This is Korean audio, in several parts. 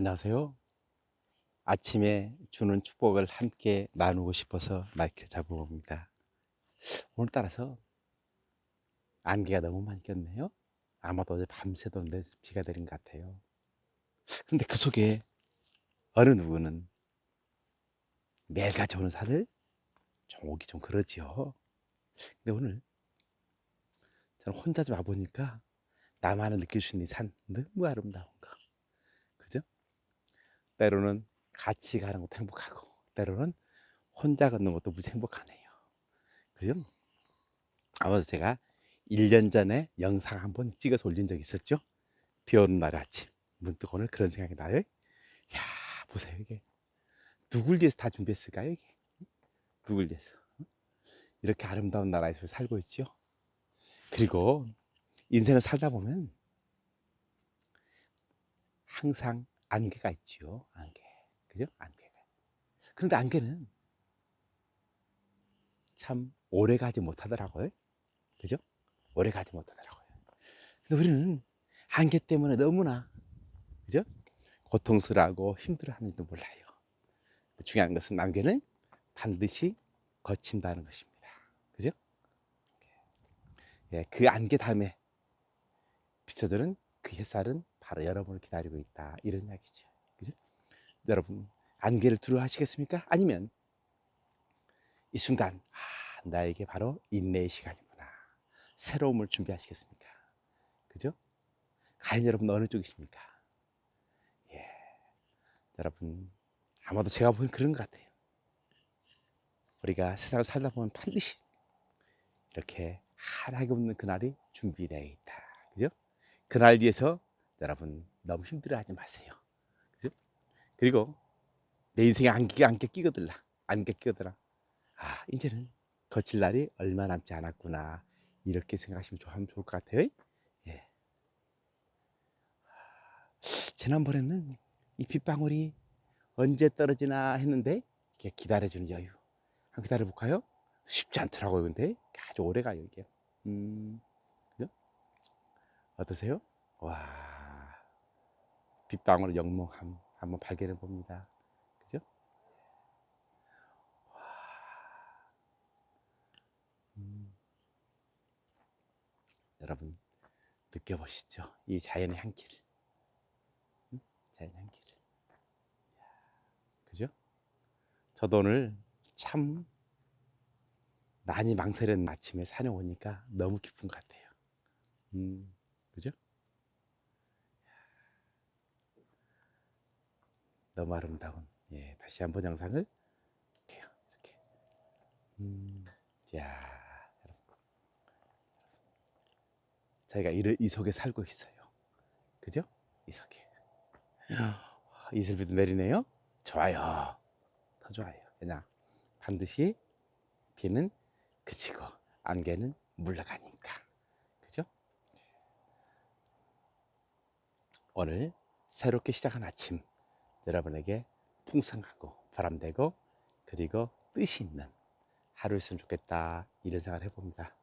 안녕하세요. 아침에 주는 축복을 함께 나누고 싶어서 마이크를 잡아봅니다. 오늘따라서 안개가 너무 많이 꼈네요. 아마도 어제 밤새도 내 비가 내린 것 같아요. 그런데 그 속에 어느 누구는 매일 가져오는 산을 좀 오기 좀 그러지요. 근데 오늘 저는 혼자 좀 와보니까 나만을 느낄 수 있는 이산 너무 아름다운 거. 때로는 같이 가는 것도 행복하고 때로는 혼자 걷는 것도 무지 행복하네요. 그죠? 아마도 제가 1년 전에 영상 한번 찍어서 올린 적이 있었죠? 비 오는 날 아침 문득 오늘 그런 생각이 나요. 야 보세요 이게 누굴 위해서 다 준비했을까요 이게? 누굴 위해서? 이렇게 아름다운 나라에서 살고 있죠. 그리고 인생을 살다 보면 항상 안개가 있지요. 안개. 그죠? 안개가. 그런데 안개는 참 오래 가지 못하더라고요. 그죠? 오래 가지 못하더라고요. 근데 우리는 안개 때문에 너무나 그죠? 고통스러워하고 힘들어 하는지도 몰라요. 중요한 것은 안개는 반드시 거친다는 것입니다. 그죠? 예, 그 안개 다음에 비춰주는 그 햇살은 바로 여러분을 기다리고 있다. 이런 이야기죠. 그죠? 여러분, 안개를 두려워하시겠습니까? 아니면 이 순간, 아, 나에게 바로 인내의 시간이구나. 새로움을 준비하시겠습니까? 그죠? 과연 여러분 어느 쪽이십니까? 예. 여러분, 아마도 제가 보기엔 그런 것 같아요. 우리가 세상을 살다 보면 반드시 이렇게 하나가 없는 그날이 준비되어 있다. 그죠? 그날 위해서 여러분 너무 힘들어하지 마세요. 그죠? 그리고 내 인생에 안개 안개 끼거들라. 안개 끼거들라. 아 이제는 거칠 날이 얼마 남지 않았구나. 이렇게 생각하시면 좋으면 좋을 것 같아요. 예. 지난번에는 이 빗방울이 언제 떨어지나 했는데 이렇게 기다려주는 여유. 한번 기다려 볼까요? 쉽지 않더라고요. 근데 아주 오래 가요 이게. 음? 어떠세요? 와, 빗방울의 영롱함 한번 발견해 봅니다. 그죠? 와, 음, 여러분 느껴보시죠? 이 자연의 향기를, 음? 자연의 향기를. 그죠? 저도 오늘 참 많이 망설였는 아침에 산에 오니까 너무 기쁜 것 같아요. 음, 그죠? 너무 아름다운, 예, 다시 한번 영상을 이렇게요, 이렇게. 음, 야. 저희가 이, 이 속에 살고 있어요. 그죠? 이 속에. 이슬비도 내리네요. 좋아요. 더 좋아요. 그냥 반드시 비는 그치고 안개는 물러가니까. 그죠? 오늘 새롭게 시작한 아침 여러분에게 풍성하고 바람되고 그리고 뜻이 있는 하루였으면 좋겠다 이런 생각을 해봅니다.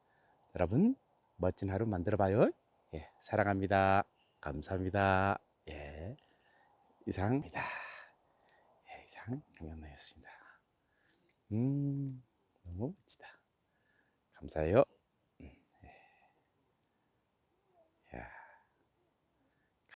여러분 멋진 하루 만들어 봐요. 예, 사랑합니다. 감사합니다. 예, 이상입니다. 예, 이상 경영나였습니다. 음, 너무 멋지다. 감사해요.